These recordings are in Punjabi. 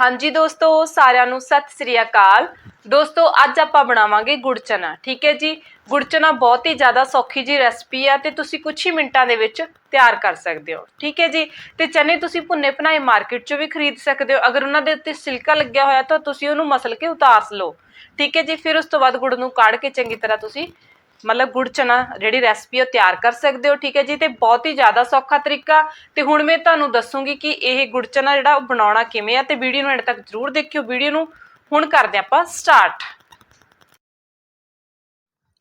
ਹਾਂਜੀ ਦੋਸਤੋ, ਸਾਰਿਆਂ ਨੂੰ ਸਤਿ ਸ੍ਰੀ ਅਕਾਲ। ਦੋਸਤੋ, ਅੱਜ ਆਪਾਂ ਬਣਾਵਾਂਗੇ ਗੁੜਚਨਾ, ਠੀਕ ਹੈ ਜੀ? ਗੁੜਚਨਾ ਬਹੁਤ ਹੀ ਜ਼ਿਆਦਾ ਸੌਖੀ ਜੀ ਰੈਸਪੀ ਆ ਤੇ ਤੁਸੀਂ ਕੁਝ ਹੀ ਮਿੰਟਾਂ ਦੇ ਵਿੱਚ ਤਿਆਰ ਕਰ ਸਕਦੇ ਹੋ, ਠੀਕ ਹੈ ਜੀ? ਤੇ ਚਨੇ ਤੁਸੀਂ ਭੁੰਨੇ ਭੁਨਾਏ ਮਾਰਕੀਟ 'ਚੋਂ ਵੀ ਖਰੀਦ ਸਕਦੇ ਹੋ। ਅਗਰ ਉਹਨਾਂ ਦੇ ਉੱਤੇ ਸਿਲਕਾ ਲੱਗਿਆ ਹੋਇਆ ਤਾਂ ਤੁਸੀਂ ਉਹਨੂੰ ਮਸਲ ਕੇ ਉਤਾਰ ਲਓ, ਠੀਕ ਹੈ ਜੀ? ਫਿਰ ਉਸ ਤੋਂ ਬਾਅਦ ਗੁੜ ਨੂੰ ਕਾੜ ਕੇ ਚੰਗੀ ਤਰ੍ਹਾਂ ਤੁਸੀਂ ਮਤਲਬ ਗੁੜ ਚਨਾ ਜਿਹੜੀ ਰੈਸਪੀ ਉਹ ਤਿਆਰ ਕਰ ਸਕਦੇ ਹੋ, ਠੀਕ ਹੈ ਜੀ? ਤੇ ਬਹੁਤ ਹੀ ਜ਼ਿਆਦਾ ਸੌਖਾ ਤਰੀਕਾ। ਤੇ ਹੁਣ ਮੈਂ ਤੁਹਾਨੂੰ ਦੱਸੂਗੀ ਕਿ ਇਹ ਗੁੜ ਚਨਾ ਜਿਹੜਾ ਉਹ ਬਣਾਉਣਾ ਕਿਵੇਂ ਆ, ਤੇ ਵੀਡੀਓ ਨੂੰ ਐਂਡ ਤੱਕ ਜ਼ਰੂਰ ਦੇਖਿਓ। ਵੀਡੀਓ ਨੂੰ ਹੁਣ ਕਰਦੇ ਆਪਾਂ ਸਟਾਰਟ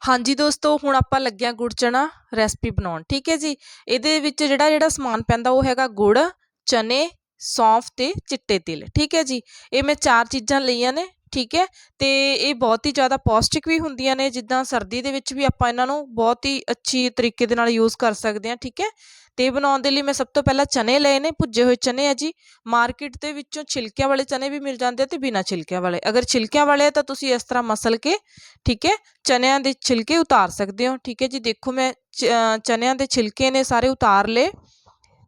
ਹਾਂਜੀ ਦੋਸਤੋ, ਹੁਣ ਆਪਾਂ ਲੱਗਿਆ ਗੁੜ ਚਨਾ ਰੈਸਪੀ ਬਣਾਉਣ, ਠੀਕ ਹੈ ਜੀ? ਇਹਦੇ ਵਿੱਚ ਜਿਹੜਾ ਜਿਹੜਾ ਸਮਾਨ ਪੈਂਦਾ ਉਹ ਹੈਗਾ ਗੁੜ, ਚਨੇ, ਸੌਂਫ ਤੇ ਚਿੱਟੇ ਤਿਲ, ਠੀਕ ਹੈ ਜੀ? ਇਹ ਮੈਂ ਚਾਰ ਚੀਜ਼ਾਂ ਲਈਆਂ ਨੇ। ਠੀਕ ਹੈ ਅਤੇ ਇਹ ਬਹੁਤ ਹੀ ਜ਼ਿਆਦਾ ਪੌਸ਼ਟਿਕ ਵੀ ਹੁੰਦੀਆਂ ਨੇ, ਜਿੱਦਾਂ ਸਰਦੀ ਦੇ ਵਿੱਚ ਵੀ ਆਪਾਂ ਇਹਨਾਂ ਨੂੰ ਬਹੁਤ ਹੀ ਅੱਛੀ ਤਰੀਕੇ ਦੇ ਨਾਲ ਯੂਜ਼ ਕਰ ਸਕਦੇ ਹਾਂ, ਠੀਕ ਹੈ। ਤੇ ਬਣਾਉਣ ਦੇ ਲਈ ਮੈਂ ਸਭ ਤੋਂ ਪਹਿਲਾਂ ਚਨੇ ਲਏ ਨੇ, ਭੁੱਜੇ ਹੋਏ ਚਨੇ ਆ ਜੀ। ਮਾਰਕੀਟ ਦੇ ਵਿੱਚੋਂ ਛਿਲਕਿਆਂ ਵਾਲੇ ਚਨੇ ਵੀ ਮਿਲ ਜਾਂਦੇ ਆ ਅਤੇ ਬਿਨਾਂ ਛਿਲਕਿਆਂ ਵਾਲੇ। ਅਗਰ ਛਿਲਕਿਆਂ ਵਾਲੇ ਆ ਤਾਂ ਤੁਸੀਂ ਇਸ ਤਰ੍ਹਾਂ ਮਸਲ ਕੇ, ਠੀਕ ਹੈ, ਚਨਿਆਂ ਦੇ ਛਿਲਕੇ ਉਤਾਰ ਸਕਦੇ ਹੋ, ਠੀਕ ਹੈ ਜੀ। ਦੇਖੋ ਮੈਂ ਚਨਿਆਂ ਦੇ ਛਿਲਕੇ ਨੇ ਸਾਰੇ ਉਤਾਰ ਲਏ,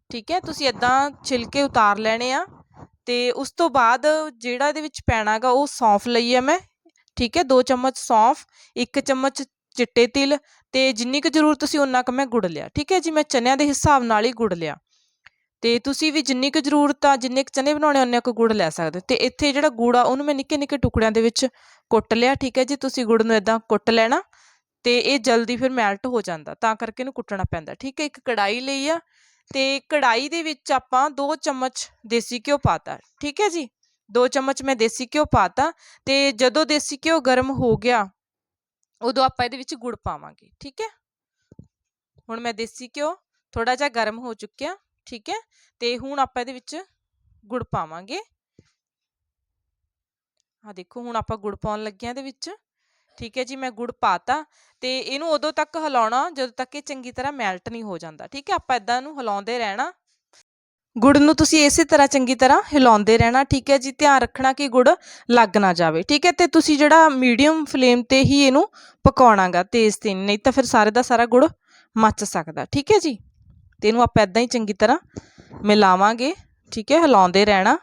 ਠੀਕ ਹੈ। ਤੁਸੀਂ ਇਦਾਂ ਛਿਲਕੇ ਉਤਾਰ ਲੈਣੇ ਆ। ਤੇ ਉਸ ਤੋਂ ਬਾਅਦ ਜਿਹੜਾ ਇਹਦੇ ਵਿੱਚ ਪੈਣਾਗਾ ਉਹ ਸੌਂਫ ਲਈ ਹੈ ਮੈਂ, ਠੀਕ ਹੈ 2 ਚਮਚ ਸੌਂਫ 1 ਚਮਚ ਚਿੱਟੇ ਤਿਲ ਤੇ ਜਿੰਨੀ ਕੁ ਜ਼ਰੂਰਤ ਸੀ ਉਨਾ ਕੁ ਮੈਂ ਗੁੜ ਲਿਆ, ਠੀਕ ਹੈ ਜੀ, ਮੈਂ ਚਨਿਆਂ ਦੇ ਹਿਸਾਬ ਨਾਲ ਹੀ ਗੁੜ ਲਿਆ ਤੇ ਤੁਸੀਂ ਵੀ ਜਿੰਨੀ ਕੁ ਜ਼ਰੂਰਤ ਆ, ਜਿੰਨੇ ਕੁ ਚਨੇ ਬਣਾਉਣੇ ਉਨੇ ਕੁ ਗੁੜ ਲੈ ਸਕਦੇ ਹੋ। ਤੇ ਇੱਥੇ ਜਿਹੜਾ ਗੁੜ ਆ, ਉਹਨੂੰ ਮੈਂ ਨਿੱਕੇ ਨਿੱਕੇ ਟੁਕੜਿਆਂ ਦੇ ਵਿੱਚ ਕੁੱਟ ਲਿਆ, ਠੀਕ ਹੈ ਜੀ, ਤੁਸੀਂ ਗੁੜ ਨੂੰ ਇਦਾਂ ਕੁੱਟ ਲੈਣਾ ਤੇ ਇਹ ਜਲਦੀ ਫਿਰ ਮੈਲਟ ਹੋ ਜਾਂਦਾ, ਤਾਂ ਕਰਕੇ ਇਹਨੂੰ ਕੁੱਟਣਾ ਪੈਂਦਾ, ਠੀਕ ਹੈ, ਇੱਕ ਕੜਾਈ ਲਈ ਆ ਤੇ ਕੜਾਈ ਦੇ ਵਿੱਚ ਆਪਾਂ 2 ਚਮਚ ਦੇਸੀ ਘਿਓ ਪਾਤਾ ਠੀਕ ਹੈ ਜੀ? 2 ਚਮਚ ਮੈਂ ਦੇਸੀ ਘਿਓ ਪਾਤਾ ਤੇ ਜਦੋਂ ਦੇਸੀ ਘਿਓ ਗਰਮ ਹੋ ਗਿਆ, ਉਦੋਂ ਆਪਾਂ ਇਹਦੇ ਵਿੱਚ ਗੁੜ ਪਾਵਾਂਗੇ, ਠੀਕ ਹੈ? ਹੁਣ ਮੈਂ ਦੇਸੀ ਘਿਓ ਥੋੜਾ ਜਿਹਾ ਗਰਮ ਹੋ ਚੁੱਕਿਆ, ਠੀਕ ਹੈ? ਤੇ ਹੁਣ ਆਪਾਂ ਇਹਦੇ ਵਿੱਚ ਗੁੜ ਪਾਵਾਂਗੇ। ਆ ਦੇਖੋ, ਹੁਣ ਆਪਾਂ ਗੁੜ ਪਾਉਣ ਲੱਗੇ ਹਾਂ ਇਹਦੇ ਵਿੱਚ। ਠੀਕ ਹੈ ਜੀ, ਮੈਂ ਗੁੜ ਪਾਤਾ ਤੇ ਇਹਨੂੰ ਉਦੋਂ ਤੱਕ ਹਿਲਾਉਣਾ ਜਦੋਂ ਤੱਕ ਇਹ ਚੰਗੀ ਤਰ੍ਹਾਂ ਮੈਲਟ ਨਹੀਂ ਹੋ ਜਾਂਦਾ, ਠੀਕ ਹੈ? ਆਪਾਂ ਇਦਾਂ ਇਹਨੂੰ ਹਿਲਾਉਂਦੇ ਰਹਿਣਾ। ਗੁੜ ਨੂੰ ਤੁਸੀਂ ਇਸੇ ਤਰ੍ਹਾਂ ਚੰਗੀ ਤਰ੍ਹਾਂ ਹਿਲਾਉਂਦੇ ਰਹਿਣਾ, ਠੀਕ ਹੈ ਜੀ? ਧਿਆਨ ਰੱਖਣਾ ਕਿ ਗੁੜ ਲੱਗ ਨਾ ਜਾਵੇ, ਠੀਕ ਹੈ? ਤੇ ਤੁਸੀਂ ਜਿਹੜਾ ਮੀਡੀਅਮ ਫਲੇਮ ਤੇ ਹੀ ਇਹਨੂੰ ਪਕਾਉਣਾਗਾ ਤੇਜ਼ ਤੇ, ਨਹੀਂ ਤਾਂ ਫਿਰ ਸਾਰੇ ਦਾ ਸਾਰਾ ਗੁੜ ਮੱਚ ਸਕਦਾ, ਠੀਕ ਹੈ ਜੀ? ਤੇ ਇਹਨੂੰ ਆਪਾਂ ਇਦਾਂ ਹੀ ਚੰਗੀ ਤਰ੍ਹਾਂ ਮਿਲਾਵਾਂਗੇ, ਠੀਕ ਹੈ? ਹਿਲਾਉਂਦੇ ਰਹਿਣਾ।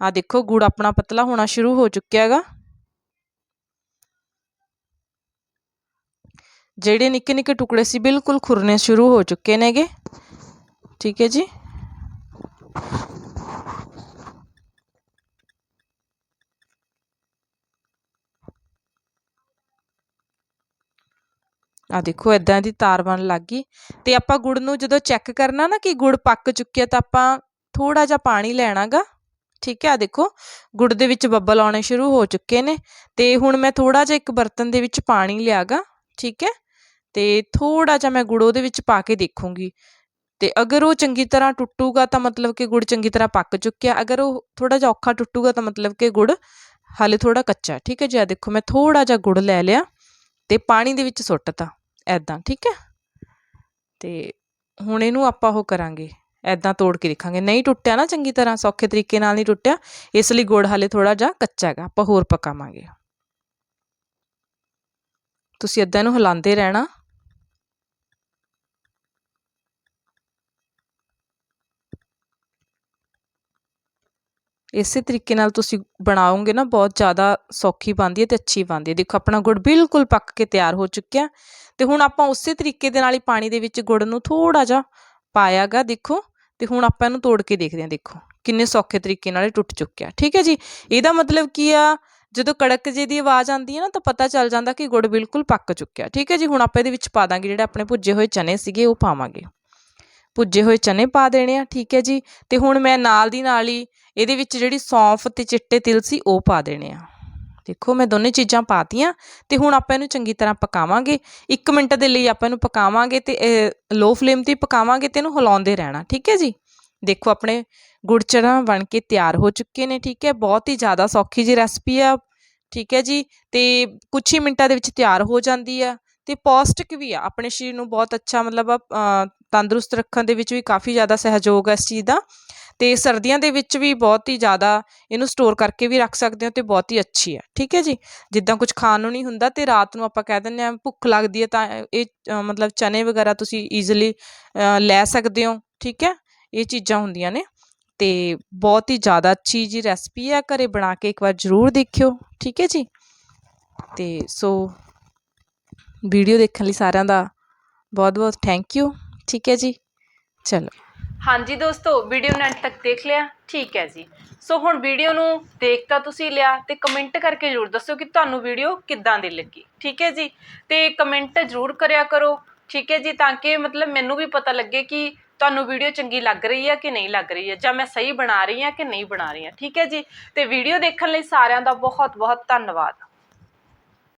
ਆ ਦੇਖੋ, ਗੁੜ ਆਪਣਾ ਪਤਲਾ ਹੋਣਾ ਸ਼ੁਰੂ ਹੋ ਚੁੱਕਿਆ ਹੈਗਾ। ਜਿਹੜੇ ਨਿੱਕੇ ਨਿੱਕੇ ਟੁਕੜੇ ਸੀ ਬਿਲਕੁਲ ਖੁਰਨੇ ਸ਼ੁਰੂ ਹੋ ਚੁੱਕੇ ਨੇਗੇ। ਠੀਕ ਹੈ ਜੀ। ਆ ਦੇਖੋ ਇਦਾਂ ਦੀ ਤਾਰ ਬਣ ਲੱਗ ਗਈ। ਤੇ ਆਪਾਂ ਗੁੜ ਨੂੰ ਜਦੋਂ ਚੈੱਕ ਕਰਨਾ ਨਾ ਕਿ ਗੁੜ ਪੱਕ ਚੁੱਕਿਆ ਤਾਂ ਆਪਾਂ ਥੋੜਾ ਜਿਹਾ ਪਾਣੀ ਲੈਣਾਗਾ। ਠੀਕ ਹੈ ਆ ਦੇਖੋ, ਗੁੜ ਦੇ ਵਿੱਚ ਬੱਬਲ ਆਉਣੇ ਸ਼ੁਰੂ ਹੋ ਚੁੱਕੇ ਨੇ। ਤੇ ਹੁਣ ਮੈਂ ਥੋੜਾ ਜਿਹਾ ਇੱਕ ਬਰਤਨ ਦੇ ਵਿੱਚ ਪਾਣੀ ਲਿਆਗਾ। ਠੀਕ ਹੈ ਅਤੇ ਥੋੜ੍ਹਾ ਜਿਹਾ ਮੈਂ ਗੁੜ ਉਹਦੇ ਵਿੱਚ ਪਾ ਕੇ ਦੇਖੂੰਗੀ। ਅਤੇ ਅਗਰ ਉਹ ਚੰਗੀ ਤਰ੍ਹਾਂ ਟੁੱਟੂਗਾ ਤਾਂ ਮਤਲਬ ਕਿ ਗੁੜ ਚੰਗੀ ਤਰ੍ਹਾਂ ਪੱਕ ਚੁੱਕਿਆ। ਅਗਰ ਉਹ ਥੋੜ੍ਹਾ ਜਿਹਾ ਔਖਾ ਟੁੱਟੂਗਾ ਤਾਂ ਮਤਲਬ ਕਿ ਗੁੜ ਹਾਲੇ ਥੋੜ੍ਹਾ ਕੱਚਾ ਠੀਕ ਹੈ ਜੀ? ਆ ਦੇਖੋ, ਮੈਂ ਥੋੜ੍ਹਾ ਜਿਹਾ ਗੁੜ ਲੈ ਲਿਆ ਅਤੇ ਪਾਣੀ ਦੇ ਵਿੱਚ ਸੁੱਟਤਾ ਐਦਾਂ ਠੀਕ ਹੈ? ਅਤੇ ਹੁਣ ਇਹਨੂੰ ਆਪਾਂ ਉਹ ਕਰਾਂਗੇ ਐਦਾਂ ਤੋੜ ਕੇ ਦੇਖਾਂਗੇ। ਨਹੀਂ ਟੁੱਟਿਆ ਨਾ ਚੰਗੀ ਤਰ੍ਹਾਂ, ਸੌਖੇ ਤਰੀਕੇ ਨਾਲ ਨਹੀਂ ਟੁੱਟਿਆ। ਇਸ ਲਈ ਗੁੜ ਹਾਲੇ ਥੋੜਾ ਜਿਹਾ ਕੱਚਾ ਹੈਗਾ। ਆਪਾਂ ਹੋਰ ਪਕਾਵਾਂਗੇ। ਤੁਸੀਂ ਐਦਾਂ ਇਹਨੂੰ ਹਿਲਾਉਂਦੇ ਰਹਿਣਾ। ਇਸੇ ਤਰੀਕੇ ਨਾਲ ਤੁਸੀਂ ਬਣਾਓਗੇ ਨਾ, ਬਹੁਤ ਜ਼ਿਆਦਾ ਸੌਖੀ ਬਣਦੀ ਹੈ ਤੇ ਅੱਛੀ ਬਣਦੀ ਹੈ। ਦੇਖੋ, ਆਪਣਾ ਗੁੜ ਬਿਲਕੁਲ ਪੱਕ ਕੇ ਤਿਆਰ ਹੋ ਚੁੱਕਿਆ ਤੇ ਹੁਣ ਆਪਾਂ ਉਸੇ ਤਰੀਕੇ ਦੇ ਨਾਲ ਹੀ ਪਾਣੀ ਦੇ ਵਿੱਚ ਗੁੜ ਨੂੰ ਥੋੜਾ ਜਿਹਾ ਪਾਇਆਗਾ, ਦੇਖੋ, ਤੇ ਹੁਣ ਆਪਾਂ ਇਹਨੂੰ ਤੋੜ ਕੇ ਦੇਖਦੇ ਹਾਂ, ਦੇਖੋ, ਕਿੰਨੇ ਸੌਖੇ ਤਰੀਕੇ ਨਾਲ ਇਹ ਟੁੱਟ ਚੁੱਕਿਆ ਠੀਕ ਹੈ ਜੀ? ਇਹਦਾ ਮਤਲਬ ਕੀ ਆ, ਜਦੋਂ ਕੜਕ ਜੇ ਦੀ ਆਵਾਜ਼ ਆਉਂਦੀ ਹੈ ਨਾ, ਤਾਂ ਪਤਾ ਚੱਲ ਜਾਂਦਾ ਕਿ ਗੁੜ ਬਿਲਕੁਲ ਪੱਕ ਚੁੱਕਿਆ ਠੀਕ ਹੈ ਜੀ? ਹੁਣ ਆਪਾਂ ਇਹਦੇ ਵਿੱਚ ਪਾ ਦਾਂਗੇ, ਜਿਹੜੇ ਆਪਣੇ ਭੁੱਜੇ ਹੋਏ ਚਨੇ ਸੀਗੇ, ਉਹ ਪਾਵਾਂਗੇ। ਭੁੱਜੇ ਹੋਏ ਚਨੇ ਪਾ ਦੇਣੇ ਆ, ਠੀਕ ਹੈ ਜੀ? ਤੇ ਹੁਣ ਮੈਂ ਨਾਲ ਦੀ ਨਾਲ ਹੀ ਇਹਦੇ ਵਿੱਚ ਜਿਹੜੀ ਸੌਂਫ ਤੇ ਚਿੱਟੇ ਤਿਲ ਸੀ, ਉਹ ਪਾ ਦੇਣੇ ਆ। ਦੇਖੋ, ਮੈਂ ਦੋਨੇ ਚੀਜ਼ਾਂ ਪਾਤੀਆਂ ਤੇ ਹੁਣ ਆਪਾਂ ਇਹਨੂੰ ਚੰਗੀ ਤਰ੍ਹਾਂ ਪਕਾਵਾਂਗੇ। 1 ਮਿੰਟ ਦੇ ਲਈ ਆਪਾਂ ਇਹਨੂੰ ਪਕਾਵਾਂਗੇ ਤੇ ਲੋ ਫਲੇਮ ਤੇ ਪਕਾਵਾਂਗੇ ਤੇ ਇਹਨੂੰ ਹਿਲਾਉਂਦੇ ਰਹਿਣਾ, ਠੀਕ ਹੈ ਜੀ? ਦੇਖੋ, ਆਪਣੇ ਗੁੜ ਚਨਾ ਬਣ ਕੇ ਤਿਆਰ ਹੋ ਚੁੱਕੇ ਨੇ, ਠੀਕ ਹੈ? ਬਹੁਤ ਹੀ ਜ਼ਿਆਦਾ ਸੌਖੀ ਜੀ ਰੈਸਪੀ ਆ, ਠੀਕ ਹੈ ਜੀ? ਤੇ ਕੁਝ ਹੀ ਮਿੰਟਾਂ ਦੇ ਵਿੱਚ ਤਿਆਰ ਹੋ ਜਾਂਦੀ ਆ। ਤੇ ਪੌਸ਼ਟਿਕ ਵੀ ਆ, ਆਪਣੇ ਸਰੀਰ ਨੂੰ ਬਹੁਤ ਅੱਛਾ ਮਤਲਬ ਤੰਦਰੁਸਤ ਰੱਖਣ ਦੇ ਵਿੱਚ ਵੀ ਕਾਫੀ ਜ਼ਿਆਦਾ ਸਹਿਯੋਗ ਹੈ ਇਸ ਚੀਜ਼ ਦਾ। ਤੇ ਸਰਦੀਆਂ ਦੇ ਵਿੱਚ ਵੀ ਬਹੁਤ ਹੀ ਜ਼ਿਆਦਾ ਇਹਨੂੰ ਸਟੋਰ ਕਰਕੇ ਵੀ ਰੱਖ ਸਕਦੇ ਹੋ ਤੇ ਬਹੁਤ ਹੀ ਅੱਛੀ ਹੈ। ਠੀਕ ਹੈ ਜੀ? ਜਿੱਦਾਂ ਕੁਝ ਖਾਣ ਨੂੰ ਨਹੀਂ ਹੁੰਦਾ ਤੇ ਰਾਤ ਨੂੰ ਆਪਾਂ ਕਹਿ ਦਿੰਦੇ ਆ ਭੁੱਖ ਲੱਗਦੀ ਹੈ ਤਾਂ ਇਹ ਮਤਲਬ ਚਨੇ ਵਗੈਰਾ ਤੁਸੀਂ ਈਜ਼ੀਲੀ ਲੈ ਸਕਦੇ ਹੋ। ਠੀਕ ਹੈ? ਇਹ ਚੀਜ਼ਾਂ ਹੁੰਦੀਆਂ ਨੇ। ਤੇ ਬਹੁਤ ਹੀ ਜ਼ਿਆਦਾ ਅੱਛੀ ਜੀ ਰੈਸਪੀ ਹੈ। ਘਰੇ ਬਣਾ ਕੇ ਇੱਕ ਵਾਰ ਜ਼ਰੂਰ ਦੇਖਿਓ। ਠੀਕ ਹੈ ਜੀ? ਤੇ ਸੋ ਵੀਡੀਓ ਦੇਖਣ ਲਈ ਸਾਰਿਆਂ ਦਾ ਬਹੁਤ ਬਹੁਤ ਥੈਂਕ ਯੂ ਠੀਕ ਹੈ ਜੀ। ਚਲੋ। ਹਾਂਜੀ ਦੋਸਤੋ ਵੀਡੀਓ ਨੂੰ ਐਂਡ ਤੱਕ ਦੇਖ ਲਿਆ। ਠੀਕ ਹੈ ਜੀ। ਸੋ ਹੁਣ ਵੀਡੀਓ ਨੂੰ ਦੇਖ ਤਾਂ ਤੁਸੀਂ ਲਿਆ ਤੇ ਕਮੈਂਟ ਕਰਕੇ ਜ਼ਰੂਰ ਦੱਸਿਓ ਕਿ ਤੁਹਾਨੂੰ ਵੀਡੀਓ ਕਿੱਦਾਂ ਦੀ ਲੱਗੀ। ਠੀਕ ਹੈ ਜੀ। ਤੇ ਕਮੈਂਟ ਜ਼ਰੂਰ ਕਰਿਆ ਕਰੋ। ਠੀਕ ਹੈ ਜੀ, ਤਾਂ ਕਿ ਮਤਲਬ ਮੈਨੂੰ ਵੀ ਪਤਾ ਲੱਗੇ ਕਿ ਤੁਹਾਨੂੰ ਵੀਡੀਓ ਚੰਗੀ ਲੱਗ ਰਹੀ ਹੈ ਕਿ ਨਹੀਂ ਲੱਗ ਰਹੀ ਹੈ, ਜਾਂ ਮੈਂ ਸਹੀ ਬਣਾ ਰਹੀ ਹਾਂ ਕਿ ਨਹੀਂ ਬਣਾ ਰਹੀ ਹਾਂ। ਠੀਕ ਹੈ ਜੀ। ਤੇ ਵੀਡੀਓ ਦੇਖਣ ਲਈ ਸਾਰਿਆਂ ਦਾ ਬਹੁਤ ਬਹੁਤ ਧੰਨਵਾਦ।